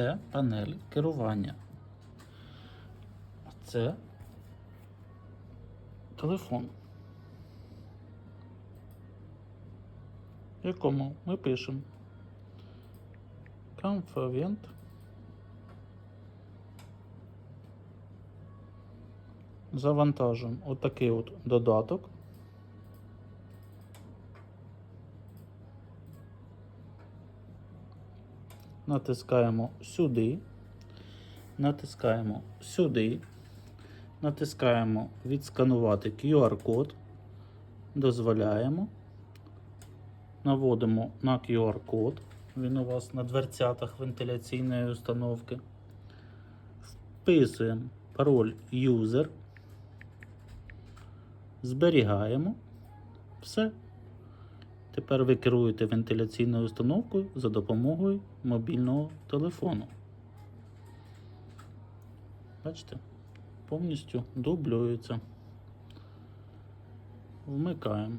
Це панель керування. Це телефон. В якому ми пишемо Камфавент. Завантажуємо отакий от додаток. Натискаємо сюди, натискаємо сюди, натискаємо відсканувати QR-код, дозволяємо, наводимо на QR-код, він у вас на дверцятах вентиляційної установки. Вписуємо пароль user, зберігаємо. Все. Тепер ви керуєте вентиляційною установкою за допомогою мобільного телефону. Бачите? Повністю дублюється. Вмикаємо.